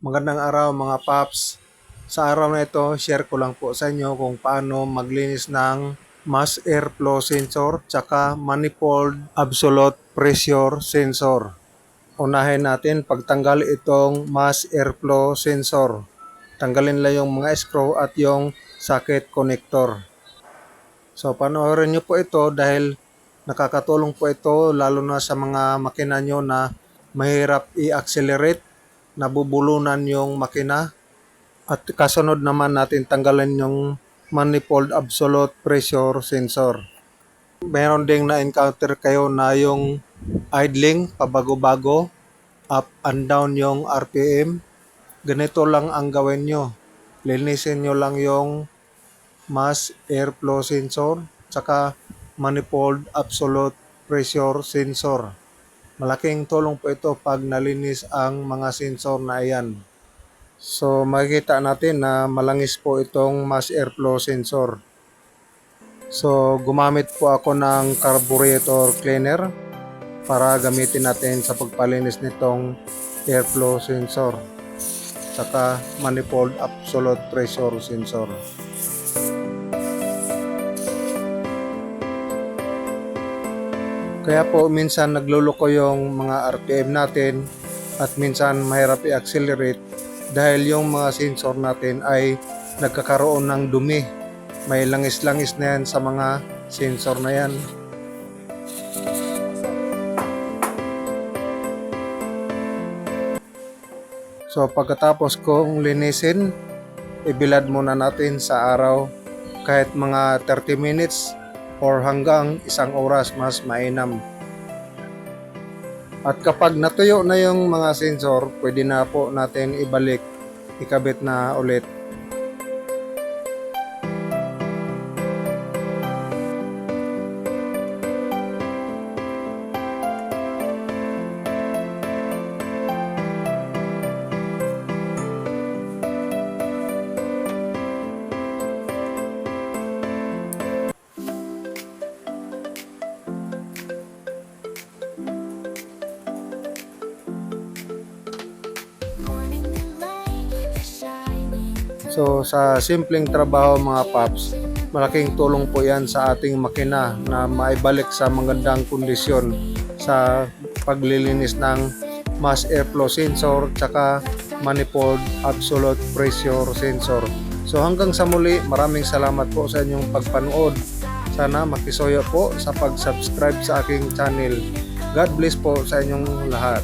Magandang araw mga paps. Sa araw na ito, share ko lang po sa inyo kung paano maglinis ng mass airflow sensor tsaka manifold absolute pressure sensor. Unahin natin pagtanggal itong mass airflow sensor. Tanggalin lang yung mga screw at yung socket connector. So panoorin nyo po ito dahil nakakatulong po ito lalo na sa mga makina nyo na mahirap i-accelerate nabubulunan yung makina at kasunod naman natin tanggalin yung manifold absolute pressure sensor. Meron ding na-encounter kayo na yung idling pabago-bago, up and down yung RPM. Ganito lang ang gawin nyo. Linisin nyo lang yung mass airflow sensor tsaka manifold absolute pressure sensor. Malaking tulong po ito pag nalinis ang mga sensor na iyan. So makikita natin na malangis po itong mass airflow sensor. So gumamit po ako ng carburetor cleaner para gamitin natin sa pagpalinis nitong airflow sensor saka manifold absolute pressure sensor. Kaya po minsan nagluloko yung mga RPM natin at minsan mahirap i-accelerate dahil yung mga sensor natin ay nagkakaroon ng dumi. May langis-langis na yan sa mga sensor na yan. So pagkatapos kong linisin, ibilad muna natin sa araw kahit mga 30 minutes or hanggang isang oras mas mainam. At kapag natuyo na yung mga sensor, pwede na po natin ibalik, ikabit na ulit. So sa simpleng trabaho mga paps, malaking tulong po yan sa ating makina na maibalik sa magandang kondisyon sa paglilinis ng mass airflow sensor tsaka manifold absolute pressure sensor. So hanggang sa muli, maraming salamat po sa inyong pagpanood. Sana makisuyo po sa pag-subscribe sa aking channel. God bless po sa inyong lahat.